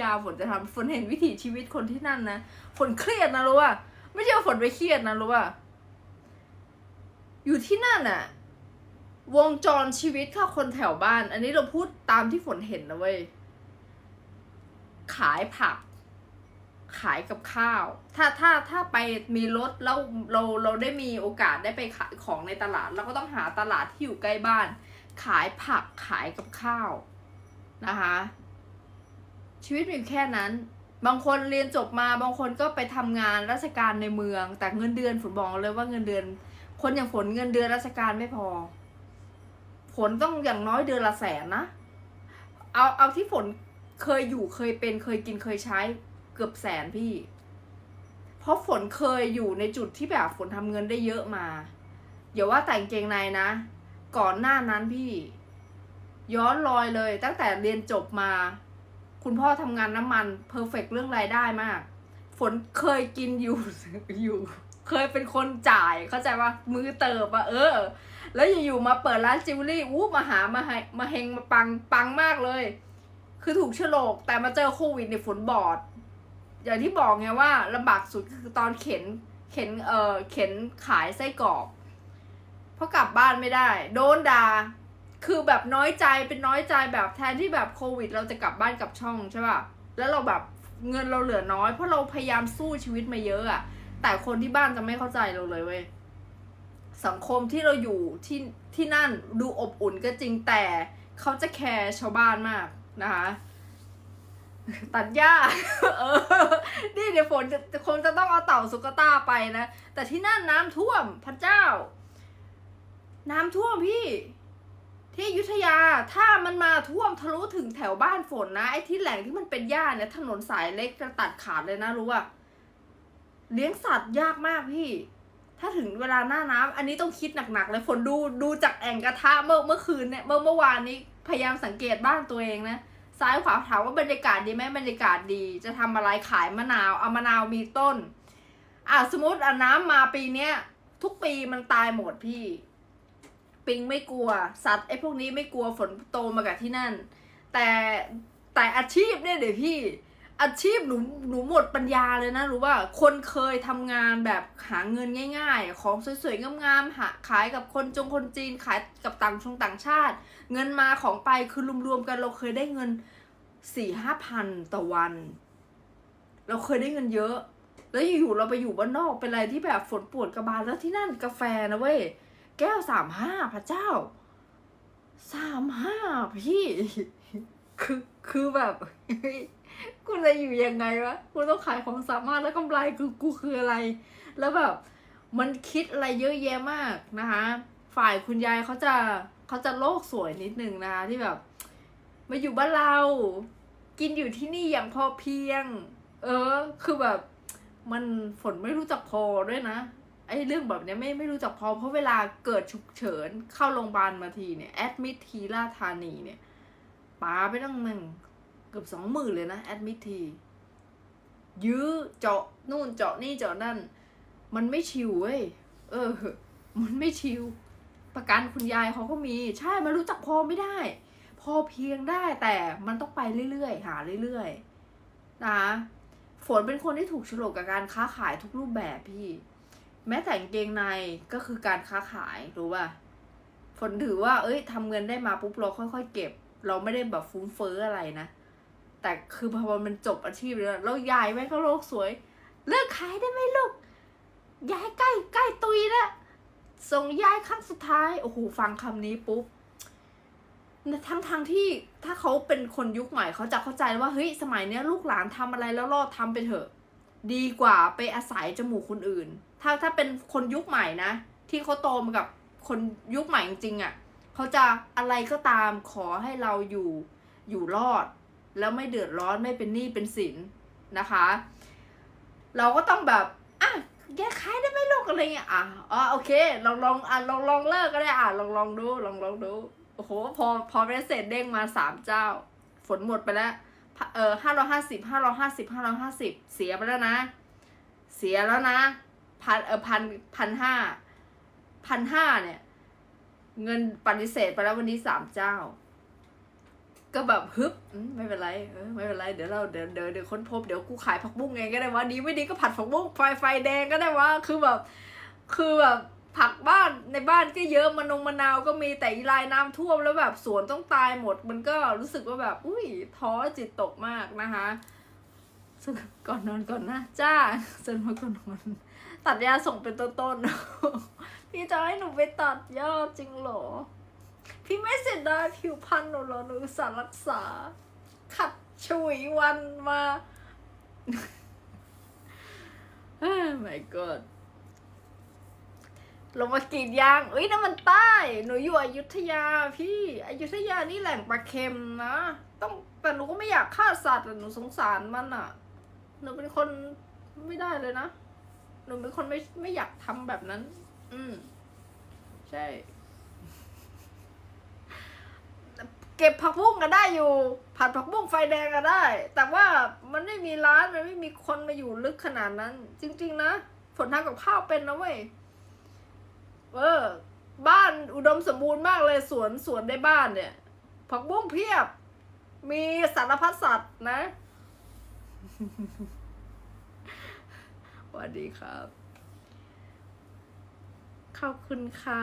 ยาฝนจะทำฝนเห็นวิถีชีวิตคนที่นั่นนะฝนเครียดนะรู้ป่ะไม่ใช่ว่าฝนไปเครียดนะรู้ป่ะอยู่ที่นั่นอะวงจรชีวิตค่ะคนแถวบ้าน อันนี้เราพูดตามที่ฝนเห็นนะเว้ยขายผัก ขายกับข้าว ถ้าถ้าถ้าไปมีรถแล้วเราเราได้มีโอกาสได้ไปขายของในตลาด เราก็ต้องหาตลาดที่อยู่ใกล้บ้าน ขายผักขายกับข้าวนะคะ ชีวิตมีอยู่แค่นั้น บางคนเรียนจบมาบางคนก็ไปทำงานราชการในเมือง แต่เงินเดือนฝนบอกเลยว่าเงินเดือน คนอย่างฝนเงินเดือนราชการไม่พอ ฝนต้องอย่างน้อยเดือนละแสนนะ เอาเอาที่ฝนเคยอยู่เคยเป็นเคยกินเคยใช้เกือบแสนพี่ เพราะฝนเคยอยู่ในจุดที่แบบฝนทำเงินได้เยอะมาอย่าว่าแต่งเกงในนะ ก่อนหน้านั้นพี่ ย้อนรอยเลยตั้งแต่เรียนจบมา คุณพ่อทำงานน้ำมันเพอร์เฟกเรื่องรายได้มาก ฝนเคยกินอยู่อยู่ เคยเป็นคนจ่ายเข้าใจว่ามือเติบอะเออ แล้วอยู่ๆมาเปิดร้านจิวเวลรี่อู้มาหามาให้มาเฮงมาปังปังมากเลย คือถูกโฉลกแต่มาเจอโควิดในยฝนบอด อย่างที่บอกไงว่าลำบากสุดคือตอนเข็นเข็นเออเข็นขายไส้กรอกเพราะกลับบ้านไม่ได้ โดนด่า คือแบบน้อยใจเป็นน้อยใจแบบแทนที่แบบโควิด เราจะกลับบ้านกลับช่องใช่ป่ะแล้วเราแบบเงินเราเหลือน้อย เพราะเราพยายามสู้ชีวิตมาเยอะอะแต่คนที่บ้านจะไม่เข้าใจเราเลยเว้ยสังคมที่เราอยู่ที่ที่นั่นดูอบอุ่นก็จริงแต่เขาจะแคร์ชาวบ้านมากนะคะตัดหญ้า เออ นี่เดี๋ยวฝนจะคงจะต้องเอาเต่าสุกต้าไปนะ แต่ที่นั่นน้ำท่วมพระเจ้า น้ำท่วมพี่ ที่ยุธยาถ้ามันมาท่วมทะลุถึงแถวบ้านฝนนะไอ้ที่แหล่งที่มันเป็นหญ้าเนี่ยถนนสายเล็กจะตัดขาดเลยนะรู้ป่ะเลี้ยงสัตว์ยากมากพี่ ถ้าถึงเวลาหน้าน้ำอันนี้ต้องคิดหนักๆเลยฝนดูดูจากแอ่งกระทะเมื่อเมื่อคืนเนี่ยเมื่อเมื่อวานนี้พยายามสังเกตบ้านตัวเองนะซ้ายขวาถามว่าบรรยากาศดีไหมบรรยากาศดี จะทำอะไรขายมะนาวเอามะนาวมีต้นอะสมมติอะน้ำมาปีเนี้ยทุกปีมันตายหมดพี่ ปิงไม่กลัว สัตว์ไอ้พวกนี้ไม่กลัวฝนโตมากับที่นั่น แต่แต่อาชีพเนี่ยเดี๋ยวพี่ อาชีพหนูหนูหมดปัญญาเลยนะรู้ว่าคนเคยทำงานแบบหาเงินง่าย ๆ ของสวยๆงามๆหาขายกับคนจงคนจีนขายกับต่างชงต่างชาติ เงินมาของไปคือรวมๆกันเราเคยได้เงินสี่ห้าพันต่อวัน เราเคยได้เงินเยอะ แล้วอยู่ๆเราไปอยู่บ้านนอกเป็นอะไรที่แบบฝนปวดกระบาลแล้วที่นั่นกาแฟนะเว้ย แก้วสามห้าพระเจ้าสามห้าพี่ คือคือแบบกูจะอยู่ยังไงวะกูต้องขายของสามารถแล้วกำไรคือกูคืออะไร แล้วแบบมันคิดอะไรเยอะแยะมากนะคะ ฝ่ายคุณยายเขาจะเขาจะโลกสวยนิดนึงนะคะที่แบบ มาอยู่บ้านเรา กินอยู่ที่นี่อย่างพอเพียง เออ คือแบบ มันฝนไม่รู้จักพอด้วยนะ ไอ้เรื่องแบบเนี้ยไม่ไม่รู้จักพอเพราะเวลาเกิดฉุกเฉินเข้าโรงพยาบาลมาทีเนี่ยแอดมิททีราธานีเนี่ยปาไปตั้งหนึ่งเกือบสองหมื่นเลยนะแอดมิททียื้อเจาะนู่นเจาะนี่เจาะนั่น มันไม่ชิวเว้ยเออ มันไม่ชิว ประกันคุณยายเขาก็มี ใช่มันรู้จักพอไม่ได้ พอเพียงได้แต่มันต้องไปเรื่อยๆ หาเรื่อยๆนะฝนเป็นคนที่ถูกฉลกกับการค้าขายทุกรูปแบบพี่ แม้แต่กางเกงในก็คือการค้าขายรู้ป่ะฝนถือว่า เอ้ยทำเงินได้มาปุ๊บเราค่อยๆเก็บ เราไม่ได้แบบฟุ้งเฟ้ออะไรนะ แต่คือพอมันจบอาชีพแล้วแล้วยายแม่ก็โลกสวย เลิกขายได้ไหมลูกยายใกล้ใกล้ตุยแล้วส่งยายครั้งสุดท้ายโอ้โหฟังคำนี้ปุ๊บทั้งทางๆที่ถ้าเขาเป็นคนยุคใหม่เขาจะเข้าใจว่าเฮ้ยสมัยเนี้ยลูกหลานทำอะไรแล้วรอดทำไปเถอะ ดีกว่าไปอาศัยจมูกคนอื่น ถ้าถ้าเป็นคนยุคใหม่นะ ที่เขาโตมากับคนยุคใหม่จริงๆอะ่ะเขาจะอะไรก็ตามขอให้เราอยู่อยู่รอด แล้วไม่เดือดร้อนไม่เป็นหนี้เป็นสินนะคะ เราก็ต้องแบบอะแกขายได้ไหมลูกอะไรเงี้ยอะอ๋อโอเค ลองลองอะลองลองเลิกก็ได้อะลองลองดูลองลองดูโอ้โหพอพอไปเสร็จเด้งมาสามเจ้า ฝนหมดไปแล้ว เออห้าร้อยห้าสิบห้าร้อยห้าสิบห้าร้อยห้าสิบเสียไปแล้วนะ เสียแล้วนะพันเออพันพันห้าพันห้าเนี่ย เงินปฏิเสธไปแล้ววันนี้สามเจ้า ก็แบบฮึบอืมไม่เป็นไรเออไม่เป็นไรเดี๋ยวเราเดี๋ยวเดี๋ยวเดี๋ยวค้นพบเดี๋ยวกูขายผักบุ้งเองก็ได้ว่าดีไม่ดีก็ผัดผักบุ้งไฟไฟแดงก็ได้ว่าคือแบบ คือแบบ ผักบ้านในบ้านก็เยอะมะนงมะนาวก็มีแต่อีลายน้ำท่วมแล้วแบบสวนต้องตายหมด มันก็รู้สึกว่าแบบ อุ้ยท้อจิตตกมากนะคะก่อนนอนก่อนนะจ้าเซ็นมาก่อนนอนตัดยาส่งเป็นต้นๆพี่จะให้หนูไปตัดยอดจริงเหรอ พี่ไม่เสียดายผิวพรรณหนูหรอหนูสารรักษา ขัดฉุยวันมาเฮ้ย my god ลงมากรีดยางเอ้ยนั่นมันใต้ หนูอยู่อยุธยาพี่อยุธยานี่แหล่งปลาเค็มนะต้องแต่หนูก็ไม่อยากฆ่าสัตว์อะหนูสงสารมันอะหนูเป็นคนไม่ได้เลยนะ หนูเป็นคนไม่ไม่อยากทำแบบนั้น อืม ใช่ เก็บผักบุ้งก็ได้อยู่ ผัดผักบุ้งไฟแดงก็ได้ แต่ว่ามันไม่มีร้านมันไม่มีคนมาอยู่ลึกขนาดนั้น จริง ๆ นะ ฝนทำกับข้าวเป็นนะเว้ย เออ บ้านอุดมสมบูรณ์มากเลยสวนสวนในบ้านเนี่ย ผักบุ้งเพียบ มีสารพัดสัตว์นะสวัสดีครับ ขอบคุณค่ะ